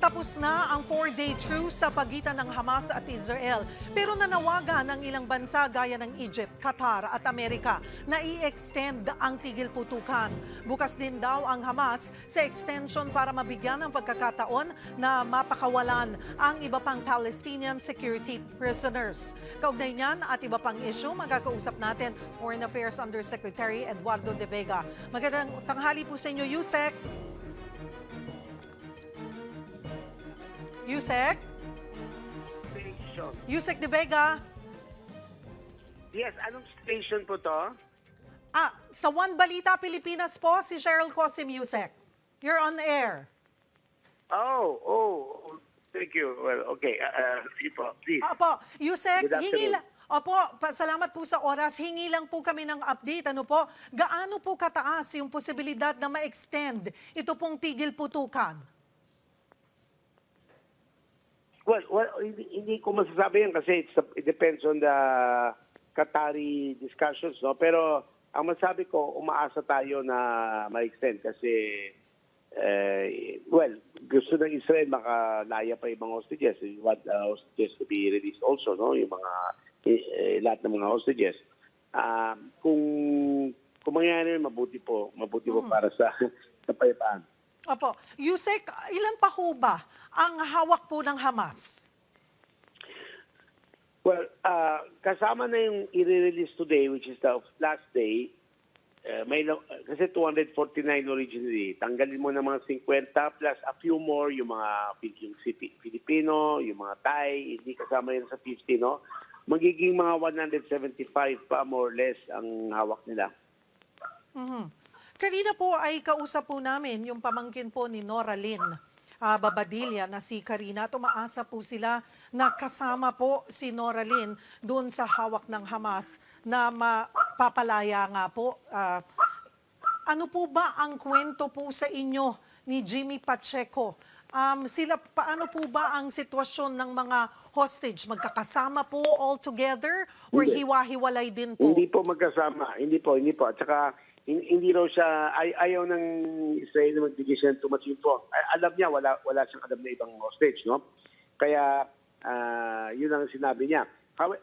Patapos na ang four-day truce sa pagitan ng Hamas at Israel. Pero nanawagan ng ilang bansa gaya ng Egypt, Qatar at Amerika na i-extend ang tigil putukan. Bukas din daw ang Hamas sa extension para mabigyan ng pagkakataon na mapakawalan ang iba pang Palestinian security prisoners. Kaugnay niyan at iba pang issue, magkakausap natin Foreign Affairs Undersecretary Eduardo De Vega. Magandang tanghali po sa inyo, Yusek. Yusek? Station. Yusek De Vega? Yes, anong station po to? Ah, sa One Balita Pilipinas po, si Cheryl Cosim Yusek. You're on air. Oh, oh, thank you. Well, okay. Uh, uh, sige po, please. Opo, Yusek, Good hingi lang. Opo, salamat po sa oras. Hingi lang po kami ng update. Ano po? Gaano po kataas yung posibilidad na ma-extend ito pong tigil putukan? Well, well hindi, hindi ko masasabi yan kasi it's, it depends on the Qatari discussions, no? Pero ang masabi ko, umaasa tayo na ma-extend kasi eh, well, gusto ng Israel makalaya pa yung mga hostages. We want the hostages to be released also, no? Yung mga, eh, eh, lahat ng mga hostages. Ah, kung, kung mangyayari, mabuti po. Mabuti po para sa kapayapaan. Opo, Yusek, ilan pa ho ba ang hawak po ng Hamas? Well, uh, kasama na yung i-release today, which is the last day, uh, may, lo- kasi 249 originally. Tanggalin mo ng mga 50 plus a few more, yung mga yung Filipino, yung mga Thai, hindi kasama yun sa 50, no? Magiging mga 175 pa more or less ang hawak nila. Mhm. Kanina po ay kausap po namin yung pamangkin po ni Nora Lynn ah, Babadilla na si Karina. Tumaasa po sila na kasama po si Nora Lynn doon sa hawak ng Hamas na mapapalaya nga po. Ah, ano po ba ang kwento po sa inyo ni Jimmy Pacheco? Um, sila, paano po ba ang sitwasyon ng mga hostage? Magkakasama po all together or hiwa-hiwalay din po? Hindi po magkasama. Hindi po, hindi po. At saka, hindi raw siya, ay, ayaw ng Israel na magbigay siya ng too much info. Alam niya, wala, wala siyang alam na ibang hostage, no? Kaya, ah, yun ang sinabi niya.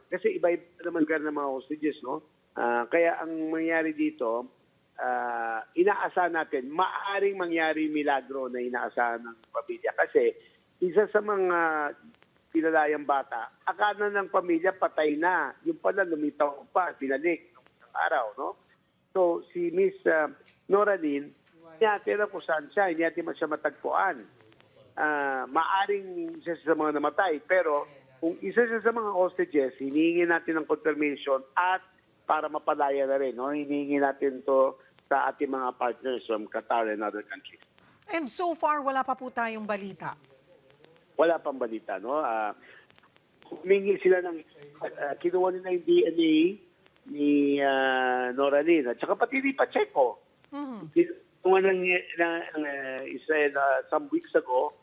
Kasi iba-iba naman ka ng mga hostages, no? Ah, kaya ang mangyari dito, ah, inaasahan natin, maaring mangyari milagro na inaasahan ng pamilya. Kasi, isa sa mga pinalayang bata, akala ng pamilya patay na. Yung pala lumitaw pa, binalik ng araw, no? So, si Miss uh, Nora Lynn, hindi natin alam kung saan siya, hindi natin man siya matagpuan. Ah, maaring isa siya sa mga namatay, pero kung isa siya sa mga hostages, hinihingi natin ng confirmation at para mapalaya na rin, no? Hinihingi natin to sa ating mga partners from Qatar and other countries. And so far, wala pa po tayong balita. wala pang balita, no? Ah, humingi sila ng, ah, kinuha nila yung DNA ni ah, Nora Lynn, at saka pati ni Pacheco. Mhm. Kinuha ng, ng, ng ah, Israel ah, some weeks ago,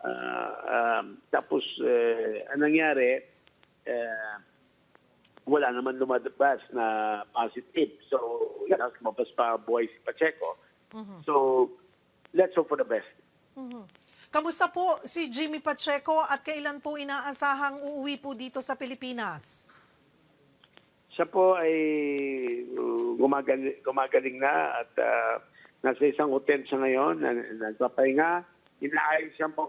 Ah, um, tapos, eh, anong nangyari, eh, wala naman lumalabas na positive. So, yan, lumabas pa buhay si Pacheco. So, let's hope for the best. Mhm. Kamusta po si Jimmy Pacheco at kailan po inaasahang uuwi po dito sa Pilipinas? Siya po ay uh, gumagaling, gumagaling na at uh, nasa isang hotel siya ngayon, na, nagpapahinga. Inaayos siya po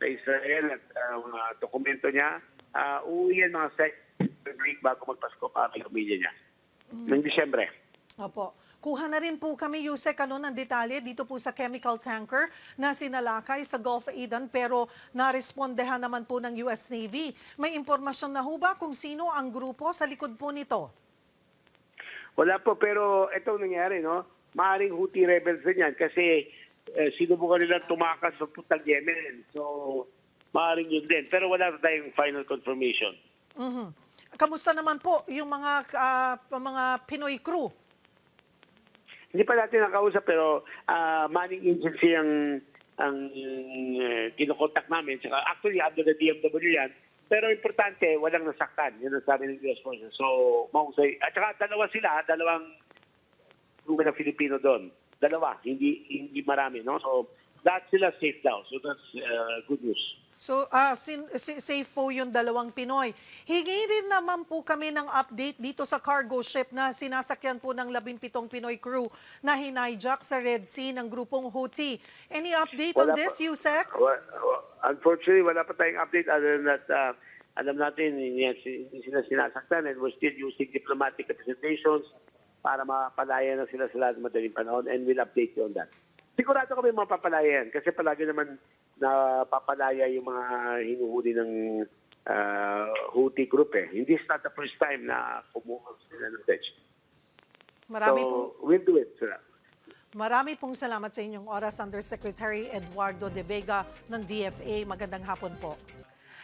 sa Israel at uh, mga dokumento niya. Uh, uuwi yan mga second week bago magpasko para pamilya niya. Ng Disyembre. Opo. Kuha na rin po kami, Yusek, ano, ng detalye dito po sa chemical tanker na sinalakay sa Gulf Aden pero narespondehan naman po ng US Navy. May impormasyon na ho ba kung sino ang grupo sa likod po nito? Wala po, pero ito ang nangyari, no? Maaring Houthi rebels din yan kasi eh, sinubukan nila tumakas sa putang Yemen. So, maaring yun din. Pero wala tayong final confirmation. Mhm. Kamusta naman po yung mga ah, mga Pinoy crew? Hindi pa natin nakausap pero ah, manning agency ang ang uh, kinokontak namin. Saka actually, under the DMW yan. Pero importante, walang nasaktan. Yun ang sabi ng US Forces. So, mahusay. At saka dalawa sila, dalawang grupo ng Filipino doon. Dalawa, hindi hindi marami, no? So, lahat sila safe daw. So that's uh, good news. So, ah, sin- si- safe po yung dalawang Pinoy. Hingi rin naman po kami ng update dito sa cargo ship na sinasakyan po ng 17 Pinoy crew na hinayjack sa Red Sea ng grupong Houthi. Any update on Wala this, pa- Yusek? Wa- wa- Unfortunately, wala pa tayong update other than that uh, alam natin hindi hindi sila sinasaktan and we're still using diplomatic representations para mapalaya na sila sa lahat ng madaling panahon and we'll update you on that. Sigurado kami mapapalaya yan kasi palagi naman napapalaya yung mga hinuhuli ng uh, Houthi group eh. Hindi it's not the first time na kumuha sila ng pledge. Marami, po, So, we'll do it. sir. marami pong salamat sa inyong oras, Undersecretary Eduardo De Vega ng DFA. Magandang hapon po.